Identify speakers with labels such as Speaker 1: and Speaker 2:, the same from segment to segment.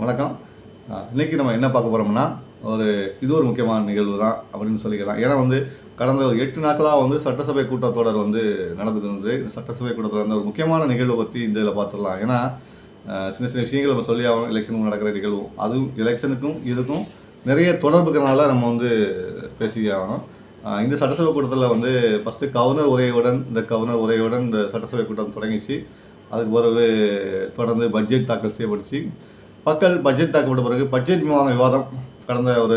Speaker 1: வணக்கம். இன்றைக்கி நம்ம என்ன பார்க்க போகிறோம்னா ஒரு இது ஒரு முக்கியமான நிகழ்வு தான் அப்படின்னு சொல்லிக்கலாம். ஏன்னா வந்து கடந்த ஒரு எட்டு நாட்களாக வந்து சட்டசபை கூட்டத்தொடர் வந்து நடந்துட்டு இருந்தது. இந்த சட்டசபை கூட்டத்தொடர் அந்த ஒரு முக்கியமான நிகழ்வை பற்றி இந்த இதில் பார்த்துடலாம். ஏன்னா சின்ன சின்ன விஷயங்கள் நம்ம சொல்லி ஆகணும். எலெக்ஷனுக்கு நடக்கிற நிகழ்வும் அதுவும் எலெக்ஷனுக்கும் இதுக்கும் நிறைய தொடர்புக்கிறனால நம்ம வந்து பேசி ஆகணும். இந்த சட்டசபை கூட்டத்தில் வந்து ஃபஸ்ட்டு கவர்னர் உரையுடன் இந்த கவர்னர் உரையுடன் இந்த சட்டசபை கூட்டம் தொடங்கிச்சு. அதுக்கு பிறகு தொடர்ந்து பட்ஜெட் தாக்கல் செய்யப்பட்டுச்சு. மக்கள் பட்ஜெட் தாக்கப்பட்ட பிறகு பட்ஜெட் மீதான விவாதம் கடந்த ஒரு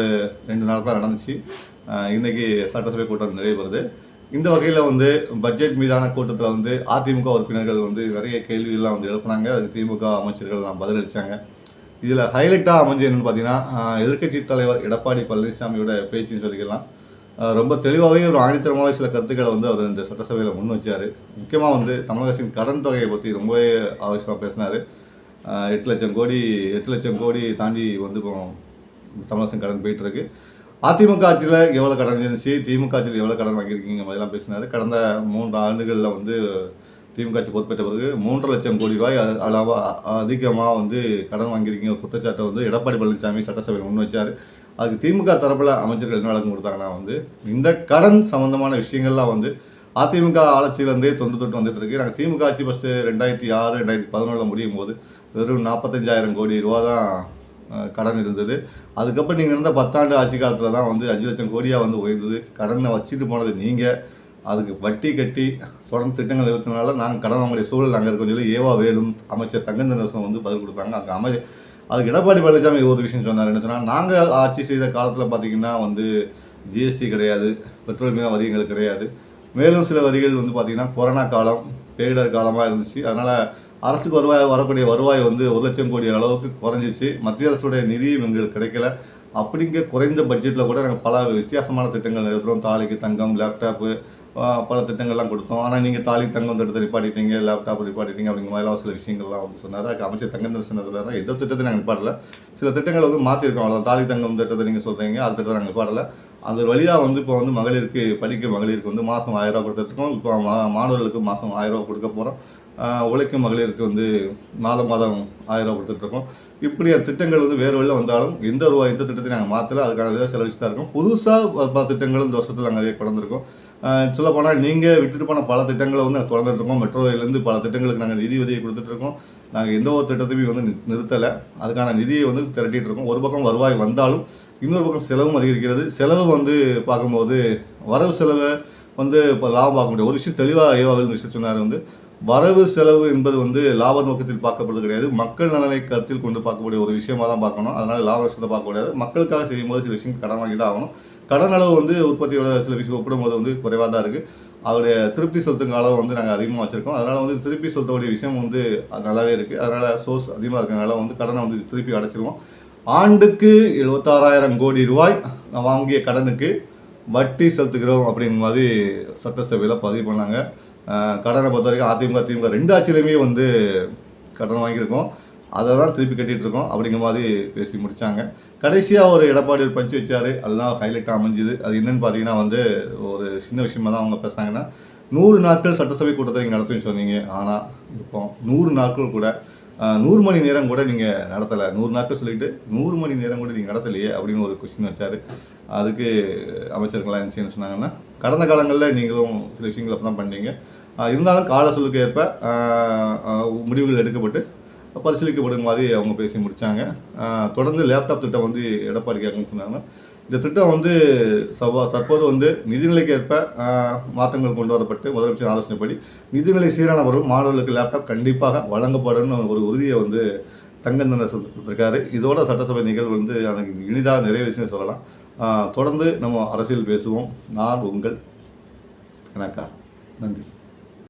Speaker 1: ரெண்டு நாட்களாக நடந்துச்சு. இன்றைக்கி இன்னைக்கு சட்டசபை கூட்டம் நிறைவேறுது இந்த வகையில் வந்து பட்ஜெட் மீதான கூட்டத்தில் வந்து அதிமுக உறுப்பினர்கள் வந்து நிறைய கேள்விகள்லாம் வந்து எழுப்புனாங்க. அதுக்கு திமுக அமைச்சர்கள்லாம் பதிலளித்தாங்க இதில் ஹைலைட்டாக அமைஞ்சு என்னென்னு பார்த்தீங்கன்னா எதிர்க்கட்சி தலைவர் எடப்பாடி பழனிசாமியோட பேச்சுன்னு சொல்லிக்கலாம். ரொம்ப தெளிவாகவே ஒரு ஆணித்தரமாகவே சில கருத்துக்களை வந்து அவர் இந்த சட்டசபையில் முன் வச்சார். முக்கியமாக வந்து தமிழக அரசின் கடன் தொகையை பற்றி ரொம்பவே ஆவேசமாக பேசினார். எட்டு லட்சம் கோடி எட்டு லட்சம் கோடி தாண்டி வந்து இப்போ தமிழக கடன் போயிட்டுருக்கு. அதிமுக ஆட்சியில் எவ்வளோ கடன் இருந்துச்சு? திமுக ஆட்சியில் எவ்வளோ கடன் வாங்கியிருக்கீங்க? மாதிரிலாம் பேசினார். கடந்த மூன்று ஆண்டுகளில் வந்து திமுக ஆட்சி பொறுப்பேற்ற பிறகு மூன்று லட்சம் கோடி ரூபாய் அது அதிகமாக வந்து கடன் வாங்கியிருக்கீங்க. குற்றச்சாட்டை வந்து எடப்பாடி பழனிசாமி சட்டசபையில் முன் வச்சார். அதுக்கு திமுக தரப்பில் அமைச்சர்கள் என்ன விளக்கம் கொடுத்தாங்கன்னா வந்து இந்த கடன் சம்பந்தமான விஷயங்கள்லாம் வந்து அதிமுக ஆட்சியிலேருந்தே தொண்டு தொட்டு வந்துட்டு இருக்கு. நாங்கள் திமுக ஆட்சி ஃபஸ்ட்டு ரெண்டாயிரத்தி ஆறு ரெண்டாயிரத்தி பதினொன்றில் முடியும் போது வெறும் நாற்பத்தஞ்சாயிரம் கோடி ரூபா தான் கடன் இருந்தது. அதுக்கப்புறம் நீங்கள் இருந்த பத்தாண்டு ஆட்சி காலத்தில் தான் வந்து அஞ்சு லட்சம் கோடியாக வந்து உயர்ந்தது. கடனை வச்சுட்டு போனது நீங்கள் அதுக்கு வட்டி கட்டி தொடர்ந்து திட்டங்கள் நிறுத்தினால நாங்கள் கடன் வாங்கக்கூடிய சூழல் அங்கே இருக்கோம் சொல்லி ஏவா வேலும் அமைச்சர் தங்கந்தரசன் வந்து பதில் கொடுத்தாங்க. அங்கே அமை அதுக்கு எடப்பாடி பழனிசாமி ஒரு விஷயம் சொன்னார் என்ன சொன்னால் நாங்கள் ஆட்சி செய்த காலத்தில் பார்த்தீங்கன்னா வந்து ஜிஎஸ்டி கிடையாது பெட்ரோல் மீதான வரிகள் கிடையாது. மேலும் சில வரிகள் வந்து பார்த்திங்கன்னா கொரோனா காலம் பேரிடர் காலமாக இருந்துச்சு. அதனால் அரசுக்கு வருவாய் வரக்கூடிய வருவாய் வந்து ஒரு லட்சம் கோடி அளவுக்கு குறைஞ்சிச்சு மத்திய அரசுடைய நிதியும் எங்களுக்கு கிடைக்கல. அப்படிங்க குறைந்த பட்ஜெட்டில் கூட நாங்கள் பல வித்தியாசமான திட்டங்கள் நிறுத்துகிறோம் தாலிக்கு தங்கம் லேப்டாப்பு பல திட்டங்கள்லாம் கொடுத்தோம். ஆனால் நீங்கள் தாலி தங்கம் திட்டத்தை நிப்பாட்டிட்டீங்க லேப்டாப் நிப்பாட்டிட்டீங்க அப்படிங்கிற மாதிரிலாம் சில விஷயங்கள்லாம் வந்து சொன்னார். அதுக்கு அமைச்சர் தங்கந்தரசன் சொன்னார் எந்த திட்டத்தை நாங்கள் நிப்பாடல சில திட்டங்கள் வந்து மாற்றிருக்கோம் அவ்வளோ தாலி தங்கம் திட்டத்தை நீங்கள் சொல்கிறீங்க அது திட்டத்தை நாங்கள் நிப்பாட்டல. அந்த வழியாக வந்து இப்போ வந்து மகளிருக்கு படிக்க மகளிருக்கு வந்து மாதம் ஆயிரம் ரூபா கொடுத்துருக்கோம் இப்போ மா மாணவர்களுக்கு மாதம் ஆயிரம் ரூபா கொடுக்க போகிறோம் உழைக்கும் மகளிருக்கு வந்து மாதம் மாதம் ஆயிரம் ரூபா கொடுத்துட்ருக்கோம். இப்படி திட்டங்கள் வந்து வேறு வழியில் வந்தாலும் எந்த ரூபா எந்த திட்டத்தையும் நாங்கள் மாற்றல அதுக்கான இதாக செலவிச்சு தான் இருக்கோம் புதுசாக பல திட்டங்களும் இந்த வருஷத்தில் நாங்கள் நிறைய கொண்டு சொல்லப்போனால் நீங்கள் விட்டுட்டு போன பல திட்டங்களை வந்து நாங்கள் தொடர்ந்துட்டு இருக்கோம் பல திட்டங்களுக்கு நாங்கள் நிதி உதவி கொடுத்துட்ருக்கோம். நாங்கள் எந்த ஒரு திட்டத்தையும் வந்து நிறுத்தலை. அதுக்கான நிதியை வந்து திரட்டிகிட்டு இருக்கோம் ஒரு பக்கம் வருவாய் வந்தாலும் இன்னொரு பக்கம் செலவும் அதிகரிக்கிறது. செலவு வந்து பார்க்கும்போது வரவு செலவை வந்து இப்போ லாபம் பார்க்க முடியும் ஒரு விஷயம் தெளிவாக ஏவாவில் விஷயம் சொன்னார் வந்து வரவு செலவு என்பது வந்து லாப நோக்கத்தில் பார்க்கப்படுறது கிடையாது. மக்கள் நலனை கருத்தில் கொண்டு பார்க்கக்கூடிய ஒரு விஷயமா தான் பார்க்கணும். அதனால லாப நஷ்டத்தை பார்க்கக்கூடாது மக்களுக்காக செய்யும்போது சில விஷயம் கடன் வாங்கி தான் ஆகணும். கடன் அளவு வந்து உற்பத்தியோட சில விஷயம் ஒப்பிடும்போது வந்து குறைவாக தான் இருக்குது அவருடைய திருப்தி செலுத்துங்க அளவு வந்து நாங்கள் அதிகமாக வச்சுருக்கோம். அதனால் வந்து திருப்பி செலுத்தக்கூடிய விஷயம் வந்து அது நல்லாவே இருக்குது அதனால் சோர்ஸ் அதிகமாக இருக்கனால வந்து கடனை வந்து திருப்பி அடைச்சிருவோம். ஆண்டுக்கு எழுபத்தாறாயிரம் கோடி ரூபாய் நான் வாங்கிய கடனுக்கு வட்டி செலுத்துகிறோம் அப்படிங்கிற மாதிரி சட்டசபையில் பதிவு பண்ணாங்க. கடனை பொறுத்த வரைக்கும் அதிமுக திமுக ரெண்டு ஆட்சியிலையுமே வந்து கடன் வாங்கியிருக்கோம். அதை தான் திருப்பி கட்டிட்டு இருக்கோம் அப்படிங்கிற மாதிரி பேசி முடிச்சாங்க. கடைசியாக ஒரு எடப்பாடி ஒரு பஞ்சு வச்சார். அதுதான் ஹைலைட்டாக அமைஞ்சுது. அது என்னென்னு பார்த்தீங்கன்னா வந்து ஒரு சின்ன விஷயமா தான் அவங்க பேசுனாங்கன்னா நூறு நாட்கள் சட்டசபை கூட்டத்தை நீங்கள் நடத்துன்னு சொன்னீங்க. ஆனால் இப்போ நூறு நாட்கள் கூட நூறு மணி நேரம் கூட நீங்கள் நடத்தலை. நூறு நாட்கள் சொல்லிட்டு நூறு மணி நேரம் கூட நீங்கள் நடத்தலையே அப்படின்னு ஒரு கொஸ்டின் வச்சார். அதுக்கு அமைச்சர்கள்லாம் என்ன சொன்னாங்கன்னா கடந்த காலங்களில் நீங்களும் சில விஷயங்கள் அப்படி தான் பண்ணீங்க இருந்தாலும் கால சொல்லுக்கு ஏற்ப முடிவுகள் எடுக்கப்பட்டு பரிசீலிக்கப்படும் மாதிரி அவங்க பேசி முடித்தாங்க தொடர்ந்து லேப்டாப் திட்டம் வந்து எடப்பாடி கேட்கணும்னு சொன்னாங்க. இந்த திட்டம் வந்து சவ்வா தற்போது வந்து நிதிநிலைக்கு ஏற்ப மாற்றங்கள் கொண்டு வரப்பட்டு முதலமைச்சர் ஆலோசனைப்படி நிதிநிலை சீரான வரும் மாணவர்களுக்கு லேப்டாப் கண்டிப்பாக வழங்கப்படும் ஒரு உறுதியை வந்து தங்கந்தனர் சொல்லியிருக்காரு இதோட சட்டசபை நிகழ்வு வந்து எனக்கு இனிதாக நிறைய விஷயம் சொல்லலாம். தொடர்ந்து நம்ம அரசியல் பேசுவோம். நான் உங்கள் கணக்கா நன்றி.